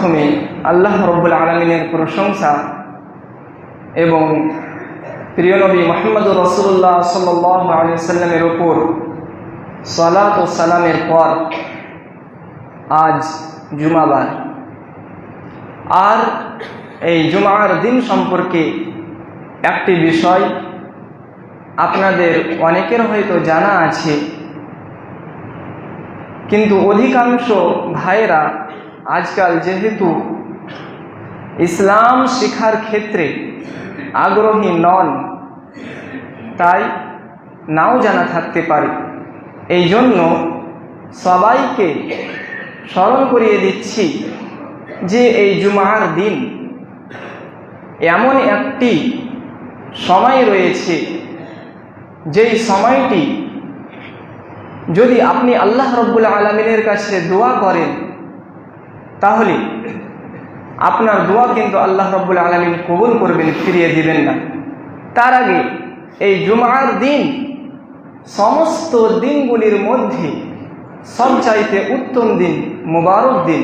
প্রথমে আল্লাহ রব্বুল আলমিনের প্রশংসা এবং প্রিয় নবী মোহাম্মদ রসুল্লাহ সাল্লাহ আলি সাল্লামের ওপর সালাত ও সালামের পর আজ জুমাবার। আর এই জুমার দিন সম্পর্কে একটি বিষয় আপনাদের অনেকের হয়তো জানা আছে, কিন্তু অধিকাংশ ভাইরা আজকাল যেহেতু ইসলাম শিখার ক্ষেত্রে আগ্রহী নন, তাই নাও জানা থাকতে পারে। এই জন্য সবাইকে স্মরণ করিয়ে দিচ্ছি যে এই জুমার দিন এমন একটি সময় রয়েছে, যেই সময়টি যদি আপনি আল্লাহ রব্বুল আলমিনের কাছে দোয়া করেন তাহলে আপনার দোয়া কিন্তু আল্লাহ রব্বুল আলমিন কবুল করবেন, ফিরিয়ে দিবেন না। তার আগে এই জুমার দিন সমস্ত দিনগুলির মধ্যে সবচাইতে উত্তম দিন, মোবারক দিন।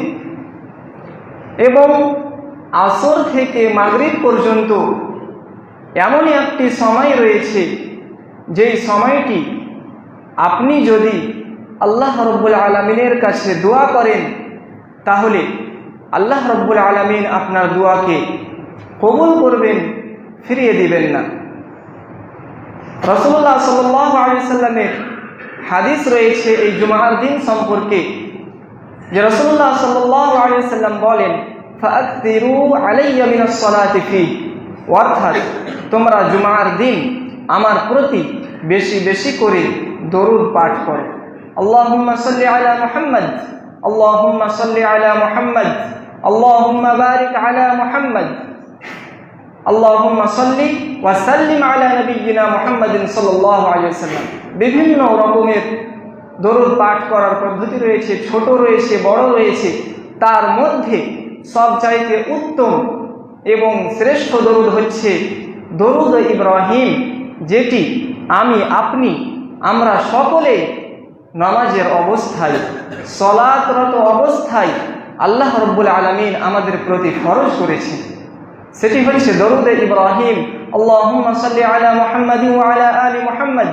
এবং আসর থেকে মাগরিব পর্যন্ত এমনই একটি সময় রয়েছে, যেই সময়টি আপনি যদি আল্লাহ রব্বুল আলমিনের কাছে দোয়া করেন তাহলে আল্লাহ রব্বুল আলমিন আপনার দোয়াকে কবুল করবেন, ফিরিয়ে দিবেন না। রসুল্লাহ সাল্লাহ আলি সাল্লামের হাদিস রয়েছে এই জুমার দিন সম্পর্কে, যে রসুল্লাহ সাল্লাহ আলি সাল্লাম বলেন অর্থাৎ তোমরা জুমার দিন আমার প্রতি বেশি বেশি করে দরুদ পাঠ করো। আল্লাহুম্মা সাল্লি আলা মুহাম্মদ। আল্লাহুম্মা সাল্লি আলা মুহাম্মদ আল্লাহুম্মা বারিক আলা মুহাম্মদ আল্লাহুম্মা সাল্লি ওয়া সাল্লিম আলা নবিয়িনা মুহাম্মাদিন সাল্লাল্লাহু আলাইহি ওয়াসাল্লাম বিভিন্ন রকমের দরুদ পাঠ করার পদ্ধতি রয়েছে, ছোট রয়েছে, বড় রয়েছে। তার মধ্যে সবচাইতে উত্তম এবং শ্রেষ্ঠ দরুদ হচ্ছে দরুদ ইব্রাহিম, যেটি আমি, আপনি, আমরা সকলে নামাজের অবস্থায়, সলাতরত অবস্থায় আল্লাহ রব্বুল আলমিন আমাদের প্রতি ফরজ করেছেন। সেটি হচ্ছে দরুদ ইব্রাহিম, আল্লাহুম্মা সাল্লি আলা মুহাম্মাদ ওয়া আলা আলি মুহাম্মাদ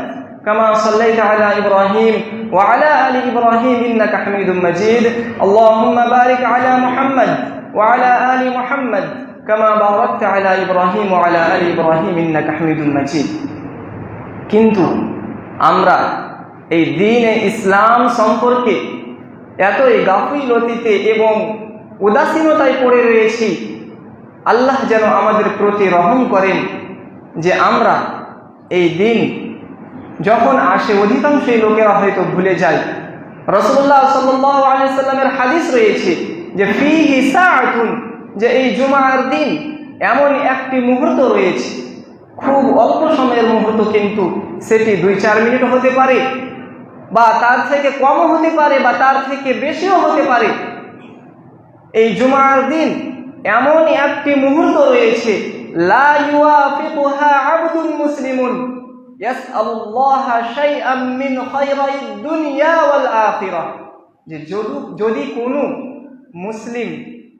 কামা সাল্লাইতা আলা ইব্রাহিম ওয়া আলা আলি ইব্রাহিম ইন্নাকা হামিদুম মাজিদ। আল্লাহুম্মা বারিক আলা মুহাম্মাদ ওয়া আলা আলি মুহাম্মাদ কামা বারাকতা আলা ইব্রাহিম ওয়া আলা আলি ইব্রাহিম ইন্নাকা হামিদুম মাজিদ। কিন্তু আমরা এই দিনে ইসলাম সম্পর্কে এতই গাফিলতিতে এবং উদাসীনতায় পড়ে রয়েছি, আল্লাহ যেন আমাদের প্রতি রহম করেন যে আমরা এই দিন যখন আসে অধিকাংশই লোকেরা হয়তো ভুলে যায়। আলি সাল্লামের হাদিস রয়েছে যে ফি হিসাহুন যে এই জুমার দিন এমন একটি মুহূর্ত রয়েছে। খুব অল্প সময়ের মুহূর্ত কিন্তু সেটি দুই চার মিনিট হতে পারে বা তার থেকে কমও হতে পারে বা তার থেকে বেশিও হতে পারে। এই জুমার দিন এমন একটি মুহূর্ত রয়েছে, লা মুসলিমুন মিন যে যদি কোনো মুসলিম,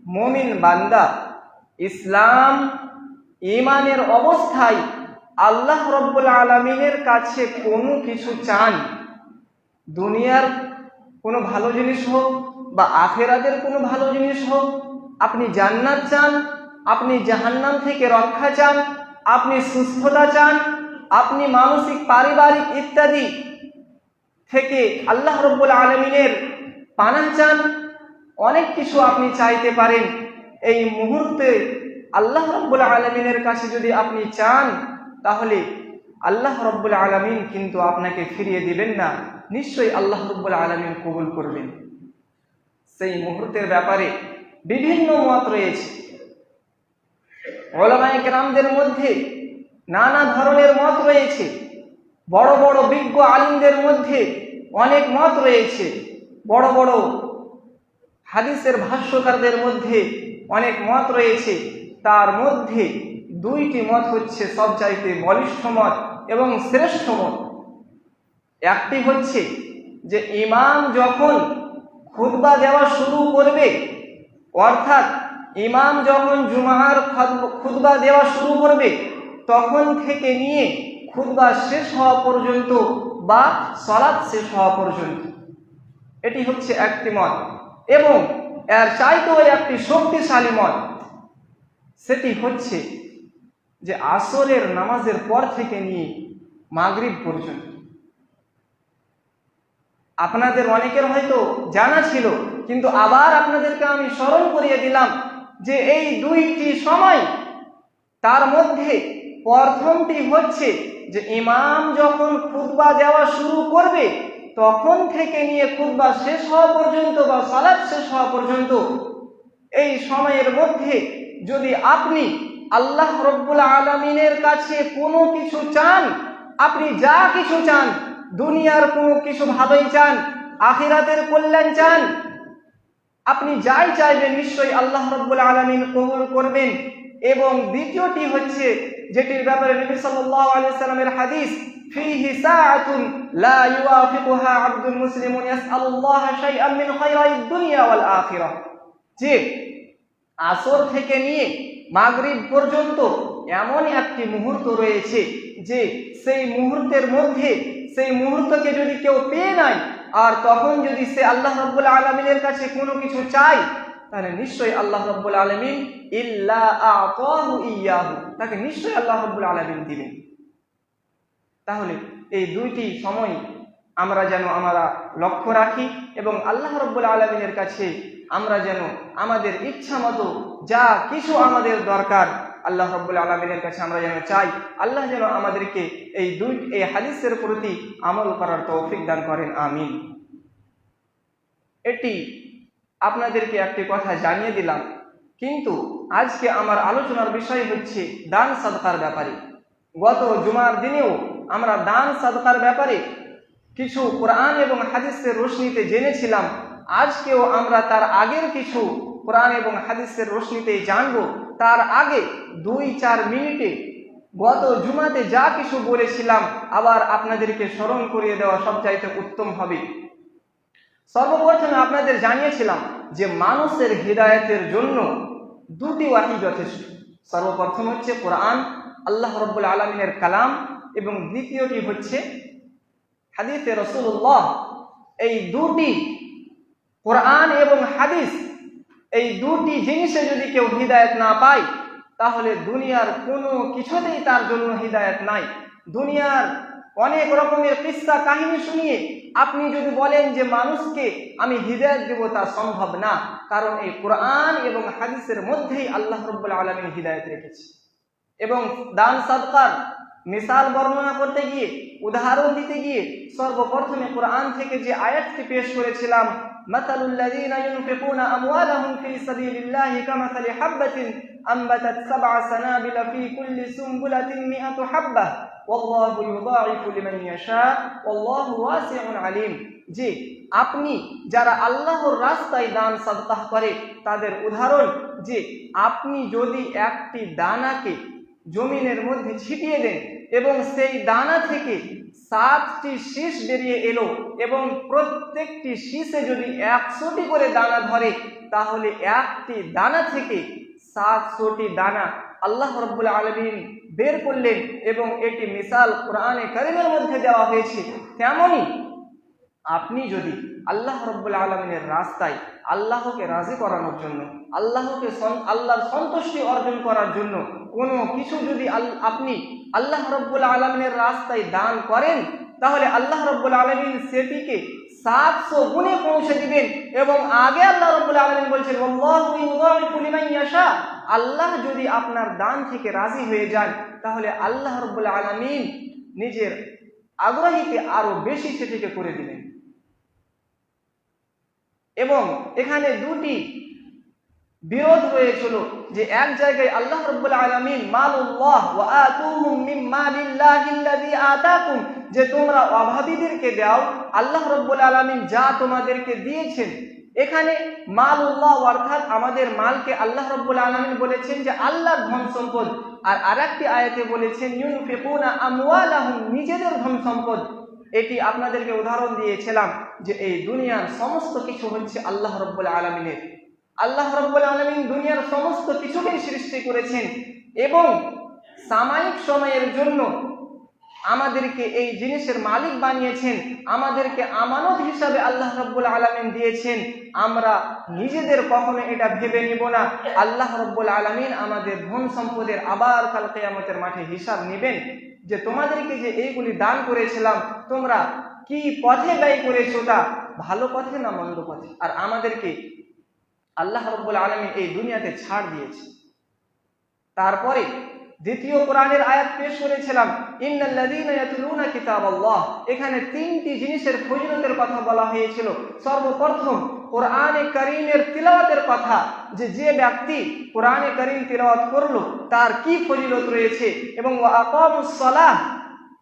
মমিন বান্দা ইসলাম ইমানের অবস্থায় আল্লাহ রব্বুল আলমিনের কাছে কোনো কিছু চান দুনিয়ার কোনো ভালো জিনিস হোক বা আখেরাদের কোনো ভালো জিনিস হোক, আপনি জান্নাত চান, আপনি জাহান্নাম থেকে রক্ষা চান, আপনি সুস্থতা চান, আপনি মানসিক, পারিবারিক ইত্যাদি থেকে আল্লাহ রব্বুল আলমিনের পানা চান, অনেক কিছু আপনি চাইতে পারেন। এই মুহূর্তে আল্লাহ রব্বুল আলমিনের কাছে যদি আপনি চান, তাহলে আল্লাহ রব্বুল আলমিন কিন্তু আপনাকে ফিরিয়ে দিবেন না, নিশ্চয়ই আল্লাহ রব্বুল আলমিন কবুল করবেন। সেই মুহূর্তের ব্যাপারে বিভিন্ন মত রয়েছে। ওলামায় গ্রামদের মধ্যে নানা ধরনের মত রয়েছে। বড় বড় বিজ্ঞ আলিমদের মধ্যে অনেক মত রয়েছে। বড় বড় হাদিসের ভাষ্যকারদের মধ্যে অনেক মত রয়েছে। তার মধ্যে দুইটি মত হচ্ছে সবচাইতে বলিষ্ঠ মত। এবং শ্রেষ্ঠ মত একটি হচ্ছে যে ইমাম যখন খুতবা দেওয়া শুরু করবে, অর্থাৎ ইমাম যখন জুমার খুতবা দেওয়া শুরু করবে, তখন থেকে নিয়ে খুতবা শেষ হওয়া পর্যন্ত বা সলাৎ শেষ হওয়া পর্যন্ত। এটি হচ্ছে একটি মত এবং এর চাইতেও একটি শক্তিশালী মত সেটি হচ্ছে যে আসরের নামাজের পর থেকে নিয়ে মাগরিব পর্যন্ত। আপনাদের অনেকের হয়তো জানা ছিল, কিন্তু আবার আপনাদেরকে আমি স্মরণ করিয়ে দিলাম যে এই দুইটি সময় তার মধ্যে প্রথমটি হচ্ছে যে ইমাম যখন খুতবা দেওয়া শুরু করবে, তখন থেকে নিয়ে খুতবা শেষ হওয়া পর্যন্ত বা সালাদ শেষ হওয়া পর্যন্ত এই সময়ের মধ্যে যদি আপনি আল্লাহ রব্বুল আলমিনের কাছে কোনো কিছু চান, আপনি যা কিছু চান, দুনিয়ার কোনো কিছু ভাবেই চান, আখিরাতের কল্যাণ চান, আপনি যাই চাইবেন নিশ্চয়ই আল্লাহ রব্বুল আলমিন কবুল করবেন। এবং দ্বিতীয়টি হচ্ছে, যেটির ব্যাপারে নবী সাল্লাল্লাহু আলাইহি সাল্লামের হাদিস আবদুল দুনিয়া যে আসর থেকে নিয়ে মাগরিব পর্যন্ত এমন একটি মুহূর্ত রয়েছে যে সেই মুহূর্তের মধ্যে, সেই মুহূর্তকে যদি কেউ পেয়ে নেয়, আর তখন যদি সে আল্লাহ রব্বুল আলমিনের কাছে কোনো কিছু চায়, তাহলে নিশ্চয়ই আল্লাহ রব্বুল আলমিন ইল্লা ইয়াহু, তাকে নিশ্চয়ই আল্লাহ রব্বুল আলমিন দিবেন। তাহলে এই দুইটি সময় আমরা যেন আমরা লক্ষ্য রাখি এবং আল্লাহ রব্বুল আলমিনের কাছে আমরা যেন আমাদের ইচ্ছা মতো যা কিছু আমাদের দরকার, আল্লাহ রব্বুল আলমিনের কাছে আমরা যেন চাই, আল্লাহ যেন আমাদেরকে এই দুই, এই হাদিসের প্রতি আমল করার তৌফিক দান করেন, আমিন। এটি আপনাদেরকে একটি কথা জানিয়ে দিলাম, কিন্তু আজকে আমার আলোচনার বিষয় হচ্ছে দান সাদকার ব্যাপারে। গত জুমার দিনেও আমরা দান সাদকার ব্যাপারে কিছু কোরআন এবং হাদিসের রোশনিতে জেনেছিলাম আজকেও আমরা তার আগের কিছু কোরআন এবং হাদিসের রোশনিতে জানব। তার আগে দুই, চার মিনিটে গত জুমাতে যা কিছু বলেছিলাম, আবার আপনাদেরকে স্মরণ করিয়ে দেওয়া সবচাইতে উত্তম হবে। সর্বপ্রথমে আপনাদের জানিয়েছিলাম যে মানুষের হৃদায়তের জন্য দুটি ওয়াহি যথেষ্ট। সর্বপ্রথম হচ্ছে কোরআন, আল্লাহ রব্বুল আলমিনের কালাম এবং দ্বিতীয়টি হচ্ছে হাদিসে রসুল্লাহ এই দুটি কোরআন এবং হাদিস, এই দুটি জিনিসে যদি কেউ হৃদায়ত না পায়, তাহলে দুনিয়ার কোনো কিছুতেই তার জন্য হৃদায়ত নাই। দুনিয়ার অনেক রকমের কিস্সা কাহিনী শুনিয়ে আপনি যদি বলেন যে, মানুষকে আমি হৃদয়ত দেব তা সম্ভব না। কারণ এই কোরআন এবং হাদিসের মধ্যেই আল্লাহ রব্বুল আলমী হৃদায়ত রেখেছে। এবং দান সৎকার, মিসাল বর্ণনা করতে গিয়ে, উদাহরণ দিতে গিয়ে সর্বপ্রথমে কোরআন থেকে যে আয়াতটি পেশ করেছিলাম مثل الذين ينفقون أموالهم في سبيل الله كمثل حبة أنبتت سبع سنابل في كل سنبلة مئة حبة والله يضاعف لمن يشاء والله واسع عليم যে আপনি যারা আল্লাহর রাস্তায় দান সাদকাহ করে তাদের উদাহরণ যে আপনি যদি একটি দানাকে জমিনের মধ্যে ছিটিয়ে দেন এবং সেই দানা থেকে সাতটি শীষ বেরিয়ে এলো এবং প্রত্যেকটি শীষে যদি একশোটি করে দানা ধরে, তাহলে একটি দানা থেকে সাতশোটি দানা আল্লাহ রব্বুল আলমিন বের করলেন এবং এটি মিসাল কোরআনে কারিমের মধ্যে দেওয়া হয়েছে। তেমনই আপনি যদি আল্লাহ রব্বুল আলমিনের রাস্তায় আল্লাহকে রাজি করানোর জন্য, আল্লাহকে আল্লাহর সন্তুষ্টি অর্জন করার জন্য কোনো কিছু যদি আপনি আল্লাহ রব্বুল আলমিনের রাস্তায় দান করেন, তাহলে আল্লাহ রব্বুল আলমিন সেটিকে সাতশো গুণে পৌঁছে দিবেন এবং আগে আল্লাহ রব্বুল আলমিন বলছেন আল্লাহ যদি আপনার দান থেকে রাজি হয়ে যান, তাহলে আল্লাহ রব্বুল আলমিন নিজের আগ্রহীকে আরও বেশি সেটিকে করে দিবেন। এবং এখানে দুটি বিরোধ হয়েছিল যে এক জায়গায় আল্লাহ রব্বুল আলমিন মালুল্লাহ ওয়া আতুহুম মিন মালিল্লাহিল্লাযী আতাকুম, যে তোমরা অভাবীদেরকে দাও, আল্লাহ রব্বুল আলমিন যা তোমাদেরকে দিয়েছেন। এখানে মালুল্লাহ অর্থাৎ আমাদের মালকে আল্লাহ রব্বুল আলমিন বলেছেন যে আল্লাহর ধন সম্পদ আর আরেকটি আয়াতে বলেছেন, ইউনফিকুনা আমওয়ালাহুম, নিজেদের ধন সম্পদ এটি আপনাদেরকে উদাহরণ দিয়েছিলাম যে এই দুনিয়ার সমস্ত কিছু হচ্ছে আল্লাহ রব্বুল আলমিনের। আল্লাহ রব্বুল আলমিন দুনিয়ার সমস্ত কিছুকেই সৃষ্টি করেছেন এবং সাময়িক সময়ের জন্য আমাদেরকে এই জিনিসের মালিক বানিয়েছেন, আমাদেরকে আমানত হিসাবে আল্লাহ রব্বুল আলমিন দিয়েছেন। আমরা নিজেদের কখনো এটা ভেবে নিব না। আল্লাহ রব্বুল আলমিন আমাদের ধন সম্পদের আবার কাল আমাদের মাঠে হিসাব নেবেন। যে তোমাদেরকে যে এইগুলি দান করেছিলাম, তোমরা কি পথে ব্যয় করেছ তা ভালো পথে না মন্দ পথে? আর আমাদেরকে আল্লাহ রব্বুল আলমী এই দুনিয়াতে ছাড় দিয়েছে। তারপরে দ্বিতীয় কোরআনের আয়াত পেশ করেছিলাম, ইন্নাল্লাযীনা কিতাবাল্লাহ এখানে তিনটি জিনিসের ফজিলতের কথা বলা হয়েছিল। সর্বপ্রথম, কোরআনে করিমের তিলাওয়াতের কথা, যে যে ব্যক্তি কোরআনে করিম তিলাওয়াত করল, তার কি ফজিলত রয়েছে? এবং ওয়া আকামুস সালাহ,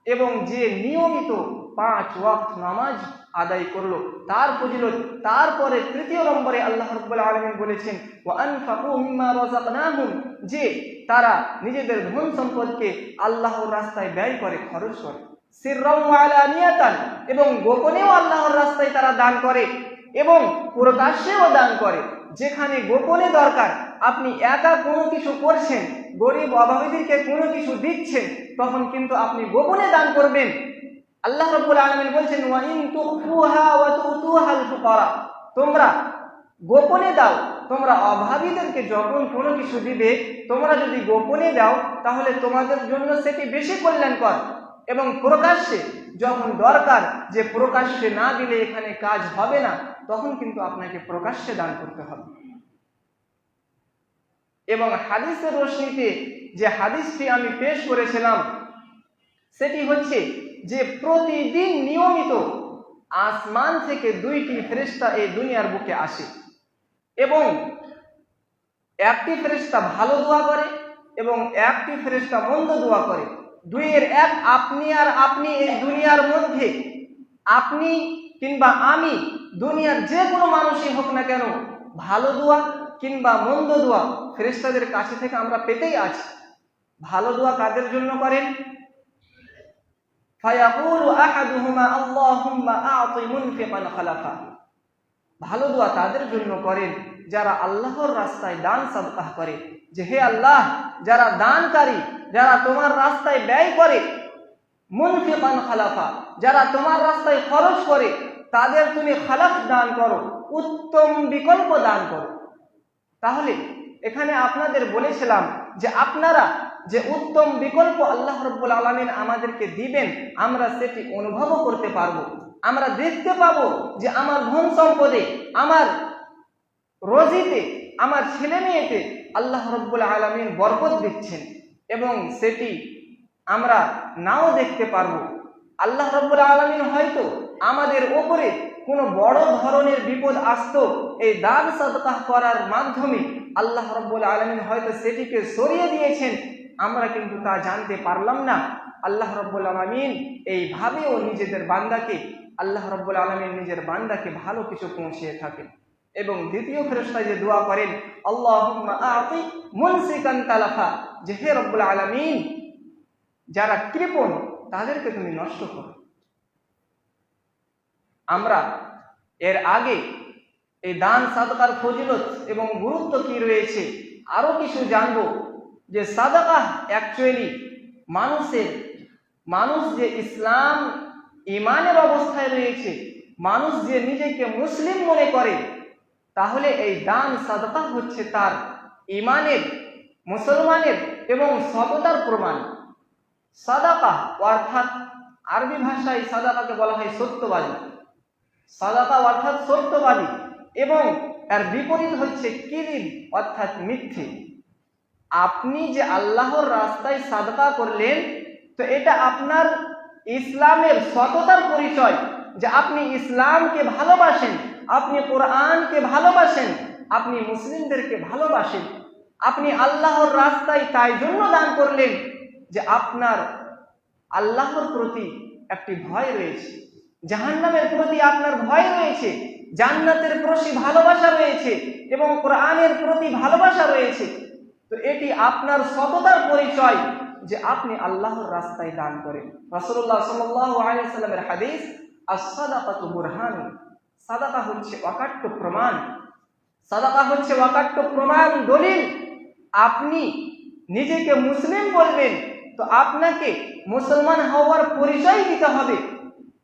এবং যে নিয়মিত পাঁচ ওয়াক্ত নামাজ আদায় করল। তার ফজিলত, তারপরে তৃতীয় নম্বরে আল্লাহ রাব্বুল আলামিন বলেছেন, ওয়া আনফাকু মিম্মা রাযাকনাহুম যে তারা নিজেদের ধন সম্পদকে আল্লাহর রাস্তায় ব্যয় করে, খরচ করে। আলানিয়াতান, এবং গোপনেও আল্লাহর রাস্তায় তারা দান করে, এবং প্রকাশ্যেও দান করে। যেখানে গোপনে দরকার, আপনি একা কোনো কিছু করছেন, গরিব অভাবীদেরকে কোনো কিছু দিচ্ছেন, তখন কিন্তু আপনি গোপনে দান করবেন। আল্লাহ রাব্বুল আলামিন বলছেন তোমরা গোপনে দাও, তোমরা অভাবীদেরকে যখন কোনো কিছু দিবে, তোমরা যদি গোপনে দাও, তাহলে তোমাদের জন্য সেটি বেশি কল্যাণকর এবং প্রকাশ্যে যখন দরকার, যে প্রকাশ্যে না দিলে এখানে কাজ হবে না, তখন কিন্তু আপনাকে প্রকাশ্যে দান করতে হবে। এবং হাদিসের রশ্মিতে যে হাদিসটি আমি পেশ করেছিলাম, সেটি হচ্ছে যে প্রতিদিন নিয়মিত আসমান থেকে দুইটি ফেরেস্তা এই দুনিয়ার বুকে আসে এবং একটি ফেরেস্তা ভালো দোয়া করে এবং একটি ফেরেস্তা মন্দ দোয়া করে। দুইয়ের এক আপনি আর আপনি এই দুনিয়ার মধ্যে। আপনি কিংবা আমি দুনিয়ার যে কোনো মানুষই হোক না কেন ভালো দোয়া কিংবা মন্দ দোয়া ফেরেস্তাদের কাছে থেকে আমরা পেতেই আছি। ভালো দোয়া কাদের জন্য করেন? ফায়াকুলু আহাদুহুমা, আল্লাহুম্মা আ'তি মুনফিকান খালাফা ভালো দোয়া তাদের জন্য করেন যারা আল্লাহর রাস্তায় দান সাদকাহ করে। যে হে আল্লাহ, যারা দানকারী, যারা তোমার রাস্তায় ব্যয় করে, মুনফিকান খালাফা যারা তোমার রাস্তায় খরচ করে, তাদের তুমি খালাফ দান করো, উত্তম বিকল্প দান করো। তাহলে এখানে আপনাদের বলেছিলাম যে আপনারা যে উত্তম বিকল্প আল্লাহ রব্বুল আলমিন আমাদেরকে দিবেন, আমরা সেটি অনুভবও করতে পারব। আমরা দেখতে পাব যে আমার ধন সম্পদে, আমার রোজিতে, আমার ছেলে মেয়েতে আল্লাহ রব্বুল আলমিন বরকত দিচ্ছেন এবং সেটি আমরা নাও দেখতে পারব। আল্লাহ রব্বুল আলমিন হয়তো আমাদের ওপরে কোনো বড় ধরনের বিপদ আসতো, এই দান সদকাহ করার মাধ্যমে আল্লাহ রব্বুল আলমিন হয়তো সেটিকে সরিয়ে দিয়েছেন আমরা কিন্তু তা জানতে পারলাম না। আল্লাহ রব্বুল আলমিন এইভাবেও নিজেদের বান্দাকে, আল্লাহ রব্বুল আলমিন নিজের বান্দাকে ভালো কিছু পৌঁছিয়ে থাকেন। এবং দ্বিতীয় ফেরস্তায় যে দোয়া করেন আল্লাহ মুনসিকান তালাফা। যে হে রব্বুল আলমিন, যারা কৃপণ, তাদেরকে তুমি নষ্ট করো। আমরা এর আগে এই দান, সাদকার, ফজিলত এবং গুরুত্ব কি রয়েছে, আরও কিছু জানব। যে সাদাকা অ্যাকচুয়ালি মানুষের, মানুষ যে ইসলাম ইমানের অবস্থায় রয়েছে, মানুষ যে নিজেকে মুসলিম মনে করে, তাহলে এই দান সাদকা হচ্ছে তার ইমানের, মুসলমানের এবং সততার প্রমাণ। সাদাকা অর্থাৎ আরবি ভাষায় সাদাকাকে বলা হয় সত্যবাদী। সাদাকা অর্থাৎ সত্যবাদী এবং এর বিপরীত হচ্ছে কিরিম অর্থাৎ মিথ্যে। আপনি যে আল্লাহর রাস্তায় সাদকা করলেন, তো এটা আপনার ইসলামের সততার পরিচয় যে আপনি ইসলামকে ভালোবাসেন, আপনি কোরআনকে ভালোবাসেন, আপনি মুসলিমদেরকে ভালোবাসেন। আপনি আল্লাহর রাস্তায় তাই জন্য দান করলেন যে আপনার আল্লাহর প্রতি একটি ভয় রয়েছে, জাহান্নামের প্রতি আপনার ভয় রয়েছে, জান্নাতের প্রতি ভালোবাসা রয়েছে এবং কোরআনের প্রতি ভালোবাসা রয়েছে। তো এটি আপনার সততার পরিচয় যে আপনি আল্লাহর রাস্তায় দান করেন। রসুল্লাহ সাল্লামের হাদিস আসাদাকাতু বুরহান সাদাকা হচ্ছে অকাট্য প্রমাণ। সাদাকা হচ্ছে ওয়াকাট্য প্রমাণ, দলিল। আপনি নিজেকে মুসলিম বলবেন, তো আপনাকে মুসলমান হওয়ার পরিচয় দিতে হবে।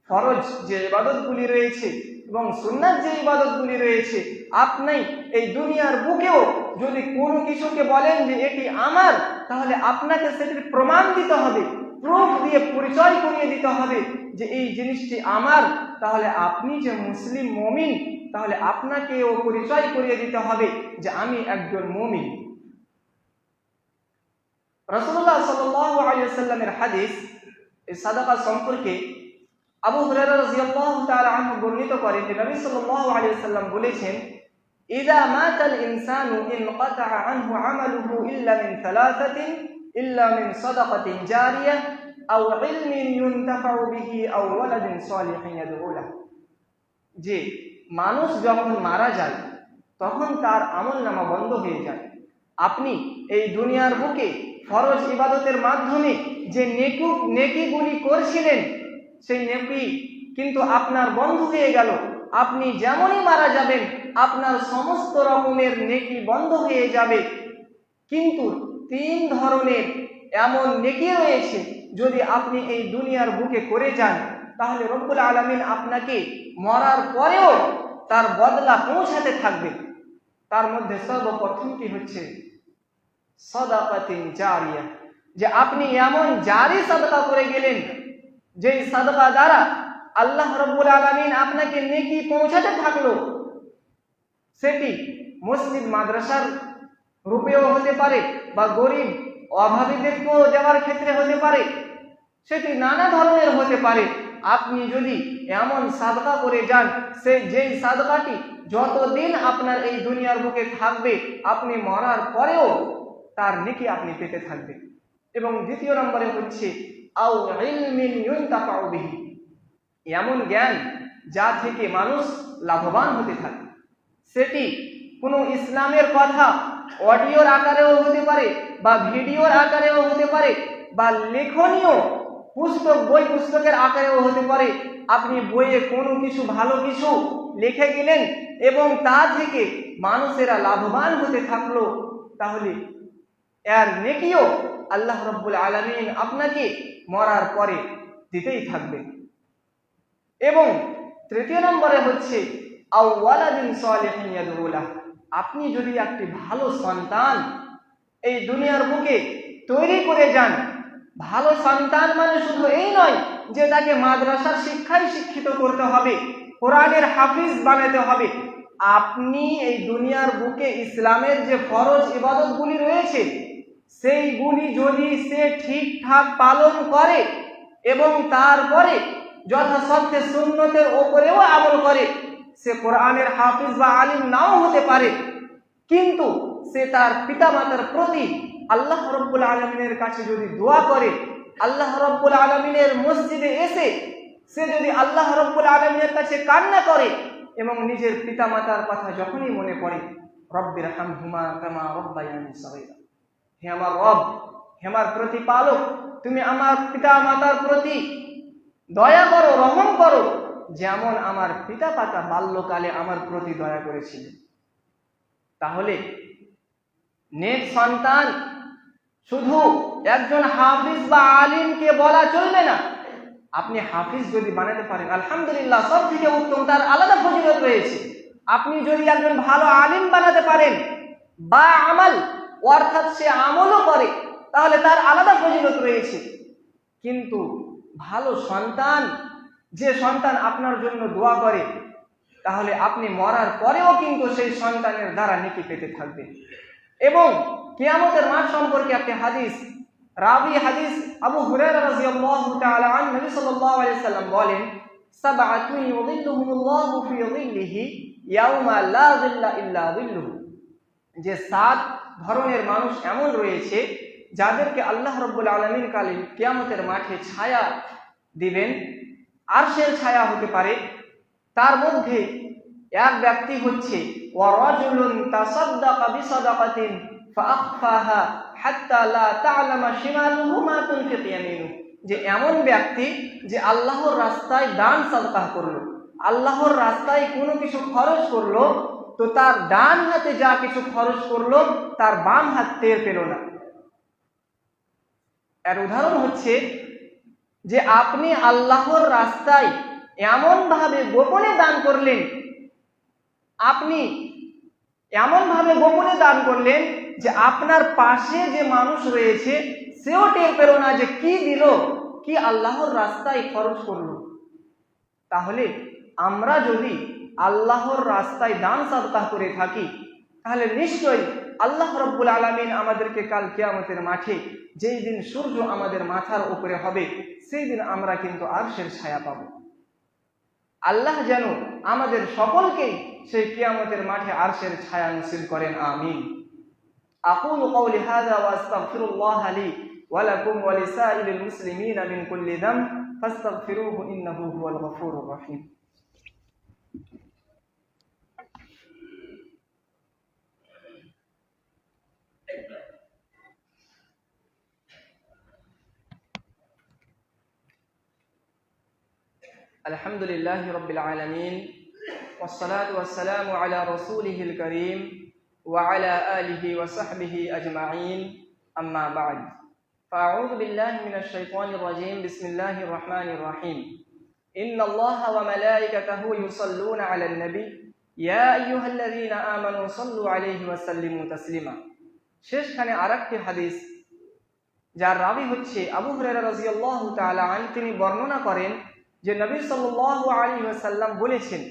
ফরজ যে ইবাদতগুলি রয়েছে এবং সুন্নাত যে ইবাদতগুলি রয়েছে, আপনি এই দুনিয়ার বুকেও যদি কোনো কিছুকে বলেন যে এটি আমার, তাহলে আপনাকে সেটির প্রমাণ দিতে হবে প্রুফ দিয়ে পরিচয় করিয়ে দিতে হবে যে এই জিনিসটি আমার। তাহলে আপনি যে মুসলিম মমিন, তাহলে আপনাকেও পরিচয় করিয়ে দিতে হবে যে আমি একজন মমিন। রসুল্লাহ সাল্লামের হাদিস এই সাদাকা সম্পর্কে আবু হুরায়রা রাদিয়াল্লাহু তাআলা আনহু বর্ণিত করেন যে নবী সাল্লাল্লাহু আলাইহি সাল্লাম বলেছেন, ইদা মাতাল ইনসানু ইনকাতা আনহু আমালুহু ইল্লা মিন থালাথাতিন ইল্লা মিন সাদাকাতিন জারিয়াহ আও ইলমিন ইউনতাফাউ বিহি আও ওয়ালাদিন সালিহিন ইয়াদউ যে মানুষ যখন মারা যায়, তখন তার আমল নামা বন্ধ হয়ে যায়। আপনি এই দুনিয়ার বুকে ফরজ ইবাদতের মাধ্যমে যে নেকু নেকিগুলি করছিলেন সেই নেকি কিন্তু আপনার বন্ধ হয়ে গেল। আপনি যেমনই মারা যাবেন, আপনার সমস্ত রকমের নেকি বন্ধ হয়ে যাবে। কিন্তু তিন ধরনের এমন নেকি রয়েছে, যদি আপনি এই দুনিয়ার বুকে করে যান, তাহলে রব্বুল আলমিন আপনাকে মরার পরেও তার বদলা পৌঁছাতে থাকবে। তার মধ্যে সর্বপ্রথমটি হচ্ছে সদাকাতিন জারিয়া। যে আপনি এমন জারি সদকা করে গেলেন যেই সদকা দ্বারা আল্লাহ রব্বুল আলমিন আপনাকে নেকি পৌঁছাতে থাকল, সেটি মসজিদ মাদ্রাসার রূপেও হতে পারে বা গরিব অভাবীদেরকেও দেওয়ার ক্ষেত্রে হতে পারে, সেটি নানা ধরনের হতে পারে। আপনি যদি এমন সাদকা করে যান, সে যেই সাদকাটি যতদিন আপনার এই দুনিয়ার বুকে থাকবে, আপনি মরার পরেও তার নেকি আপনি পেতে থাকবেন। এবং দ্বিতীয় নম্বরে হচ্ছে এমন জ্ঞান যা থেকে মানুষ লাভবান হতে থাকে। সেটি কোনো ইসলামের কথা অডিওর আকারেও হতে পারে বা ভিডিওর আকারেও হতে পারে বা লেখনীয় পুস্তক, বই পুস্তকের আকারেও হতে পারে। আপনি বইয়ে কোনো কিছু, ভালো কিছু লিখে গেলেন এবং তা থেকে মানুষেরা লাভবান হতে থাকল, তাহলে এর নেকিও আল্লাহ রব্বুল আলমিন আপনাকে মরার পরে দিতেই থাকবে এবং তৃতীয় নম্বরে হচ্ছে আপনি যদি একটি ভালো সন্তান এই দুনিয়ার বুকে তৈরি করে যান, ভালো সন্তান মানে শুধু এই নয় যে তাকে মাদ্রাসার শিক্ষায় শিক্ষিত করতে হবে, কোরআনের হাফিজ বানাতে হবে, আপনি এই দুনিয়ার বুকে ইসলামের যে ফরজ ইবাদতগুলি রয়েছে সেইগুলি যদি সে ঠিকঠাক পালন করে এবং তারপরে যথাসত্ত্বে সুন্নতের ওপরেও আমল করে, সে কোরআনের হাফিজ বা আলিম নাও হতে পারে। কিন্তু সে তার পিতামাতার প্রতি আল্লাহ রব্বুল আলমিনের কাছে যদি দোয়া করে, আল্লাহ রব্বুল আলমিনের মসজিদে এসে সে যদি আল্লাহ রব্বুল আলমিনের কাছে কান্না করে এবং নিজের পিতামাতার কথা যখনই মনে পড়ে রব্বির হাম হুমা কামা রব্বায়ানি সবাইরা হে আমার রব, হে আমার প্রতিপালক, তুমি আমার পিতা মাতার প্রতি দয়া করো, রহম করো, যেমন আমার পিতা পাতা বাল্যকালে আমার প্রতি দয়া করেছিলেন। তাহলে নেক সন্তান শুধু একজন হাফিজ বা আলিমকে বলা চলবে না। আপনি হাফিজ যদি বানাতে পারেন, আলহামদুলিল্লাহ সব থেকে উত্তম, তার আলাদা ফজিলত রয়েছে। আপনি যদি একজন ভালো আলিম বানাতে পারেন, বা আমাল অর্থাৎ সে আমলও করে, তাহলে তার আলাদা ফজিলত রয়েছে। কিন্তু ভালো সন্তান, যে সন্তান আপনার জন্য দোয়া করে, তাহলে আপনি মরার পরেও কিন্তু সেই সন্তানের দ্বারা নেকি পেতে থাকবে এবং কেয়ামতের মাঠ সম্পর্কে একটি হাদিস, রাবি হাদিস, আবু হুরায়রা রাদিয়াল্লাহু তাআলা আন নবী সাল্লাল্লাহু আলাইহি সাল্লাম বলেন, সাবআতুন ইউযিল্লুহুমুল্লাহু ইয়াওমা লা যিল্লা ইল্লা যিল্লুহু। যে সাত ধরনের মানুষ এমন রয়েছে যাদেরকে আল্লাহ রব্বুল আলমিন কালে কিয়ামতের মাঠে ছায়া দিবেন, আরশের ছায়া হতে পারে। তার মধ্যে এক ব্যক্তি হচ্ছে যে এমন ব্যক্তি যে আল্লাহর রাস্তায় দান সাদকা করল, আল্লাহর রাস্তায় কোনো কিছু খরচ করল তো তার ডান হাতে যা কিছু খরচ করল, তার বাম হাত টের পেল না। এর উদাহরণ হচ্ছে যে আপনি আল্লাহর রাস্তায় এমনভাবে গোপনে দান করলেন, আপনি এমনভাবে গোপনে দান করলেন যে আপনার পাশে যে মানুষ রয়েছে, সেও টের পেল না যে কি দিল, কি আল্লাহর রাস্তায় খরচ করল। তাহলে আমরা যদি আল্লাহর রাস্তায় দান সাদকা করে থাকি তাহলে নিশ্চয়ই আল্লাহ রব্বুল আলমিন আমাদেরকে কাল কিয়ামতের মাঠে যেই দিন সূর্য আমাদের মাথার উপরে হবে সেই দিন আমরা কিন্তু আরশের ছায়া পাব আল্লাহ যেন আমাদের সকলকেই সেই কিয়ামতের মাঠে আরশের ছায়া নসিব করেন আমিন أقول قولي هذا وأستغفر الله لي ولكم ولسائر المسلمين من كل ذنب فاستغفروه إنه هو الغفور الرحيم الحمد لله رب العالمين والصلاة والسلام على رسوله الكريم وعلى آله وصحبه أجمعين أما بعد فأعوذ بالله من الشيطان الرجيم بسم الله الرحمن الرحيم إن الله وملائكته يصلون على النبي يا أيها الذين آمنوا صلوا عليه وسلموا تسليما শেষখানে আরেকটি হাদিস যার রাবি হচ্ছে আবু হুরায়রা রাদিয়াল্লাহু তাআলা আন তিনি বর্ণনা করেন যে নবী সাল্লাল্লাহু আলাইহি ওয়াসাল্লাম বলেছেন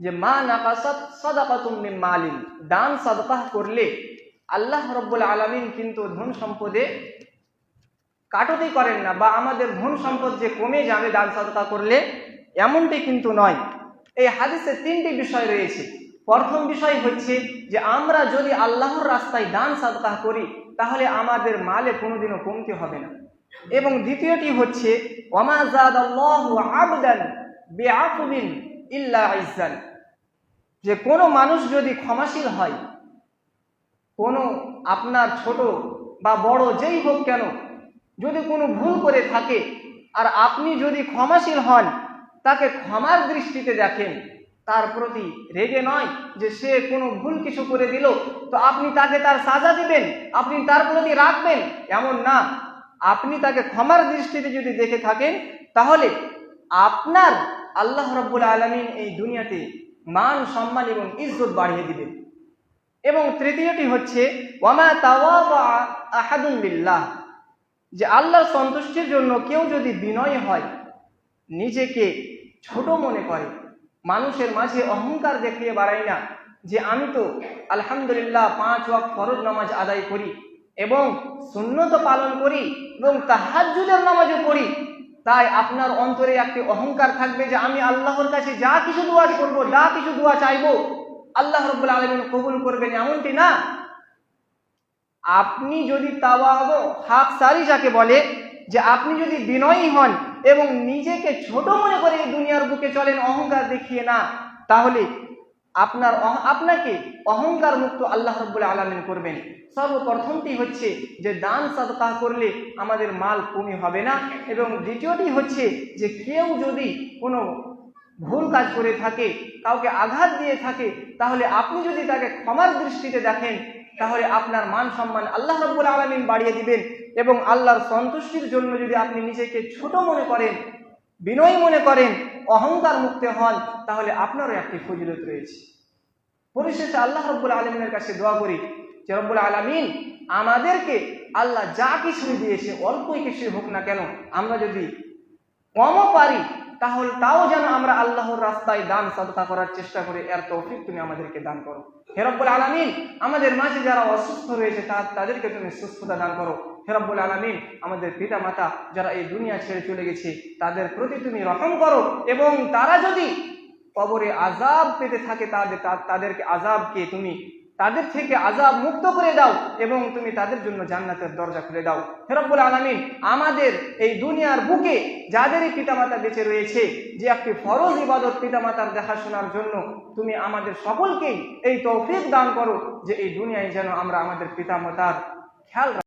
যে, মা নাকাসাত সাদাকাতুম মিন মালিন। দান, সাদকাহ করলে আল্লাহ রব্বুল আলামিন কিন্তু ধন সম্পদে কাটতি করেন না বা আমাদের ধন সম্পদ যে কমে যাবে দান সাদকা করলে এমনটি কিন্তু নয়। এই হাদিসে তিনটি বিষয় রয়েছে। প্রথম বিষয় হচ্ছে যে, আমরা যদি আল্লাহর রাস্তায় দান, সাদকাহ করি, তাহলে আমাদের মালে কোনোদিনও কমতে হবে না। এবং দ্বিতীয়টি হচ্ছে ইল্লা যে কোনো মানুষ যদি ক্ষমাশীল হয়, কোনো আপনার ছোট বা বড় যেই হোক কেন, যদি কোনো ভুল করে থাকে, আর আপনি যদি ক্ষমাশীল হন, তাকে ক্ষমার দৃষ্টিতে দেখেন, তার প্রতি রেগে নয় যে সে কোনো ভুল কিছু করে দিল, তো আপনি তাকে তার সাজা দিবেন, আপনি তার প্রতি রাখবেন, এমন না। আপনি তাকে ক্ষমার দৃষ্টিতে যদি দেখে থাকেন, তাহলে আপনার আল্লাহ রব্বুল আলমিন এই দুনিয়াতে মান, সম্মান এবং ইজ্জত বাড়িয়ে দিবেন। এবং তৃতীয়টি হচ্ছে, ওয়ামা তাওয়া যে আল্লাহর সন্তুষ্টির জন্য কেউ যদি বিনয় হয়, নিজেকে ছোট মনে করে, মানুষের মাঝে অহংকার দেখিয়ে বাড়াই না, যে আমি তো আলহামদুলিল্লাহ পাঁচ ওয়াক্ত ফরজ নামাজ আদায় করি এবং সুন্নত পালন করি এবং তাহাজ্জুদের নামাজও পড়ি, তাই আপনার অন্তরে একটি অহংকার থাকবে যে আমি আল্লাহর কাছে যা কিছু দোয়া করব, যা কিছু দোয়া চাইব, আল্লাহ রব্বুল আলমিন কবুল করবেন এমনটি না। আপনি যদি তাওয়াগ, হাক সারি যাকে বলে যে আপনি যদি বিনয়ী হন এবং নিজেকে ছোট মনে করে দুনিয়ার বুকে চলেন, অহংকার দেখিয়ে না, তাহলে আপনার আপনাকে অহংকার মুক্ত আল্লাহ রব্বুল আলমিন করবেন। সর্বপ্রথমটি হচ্ছে যে দান সাদকা করলে আমাদের মাল কমি হবে না। এবং দ্বিতীয়টি হচ্ছে যে কেউ যদি কোনো ভুল কাজ করে থাকে, কাউকে আঘাত দিয়ে থাকে, তাহলে আপনি যদি তাকে ক্ষমার দৃষ্টিতে দেখেন, তাহলে আপনার মান সম্মান আল্লাহ রব্বুল আলমিন বাড়িয়ে দিবেন এবং আল্লাহর সন্তুষ্টির জন্য যদি আপনি নিজেকে ছোট মনে করেন বিনয় মনে করেন অহংকার মুক্ত হন, তাহলে আপনারও একটি ফজিলত রয়েছে। পরিশেষে আল্লাহ রব্বুল আলমিনের কাছে দোয়া করি যে রব্বুল আলমিন, আমাদেরকে আল্লাহ যা কিছুই দিয়েছে, অল্পই কিছুই হোক না কেন, আমরা যদি কমও পারি, তাহলে তাও যেন আমরা আল্লাহর রাস্তায় দান, সাদকা করার চেষ্টা করি এর তৌফিক তুমি আমাদেরকে দান করো। হেরব্বুল আলমিন, আমাদের মাঝে যারা অসুস্থ রয়েছে তাদেরকে তুমি সুস্থতা দান করো। হেরব্বুল আলমিন, আমাদের পিতা মাতা যারা এই দুনিয়া ছেড়ে চলে গেছে, তাদের প্রতি তুমি রকম করো এবং তারা যদি কবরে আজাব পেতে থাকে, তাদের, তাদেরকে আজাবকে তুমি, তাদের থেকে আজাব মুক্ত করে দাও এবং তুমি তাদের জন্য জান্নাতের দরজা খুলে দাও। হেরব্বুল আলমিন, আমাদের এই দুনিয়ার বুকে যাদেরই পিতামাতা বেঁচে রয়েছে, যে একটি ফরজ ইবাদত পিতামাতার দেখাশোনার জন্য তুমি আমাদের সকলকেই এই তৌফিক দান করো, যে এই দুনিয়ায় যেন আমরা আমাদের পিতামাতার খেয়াল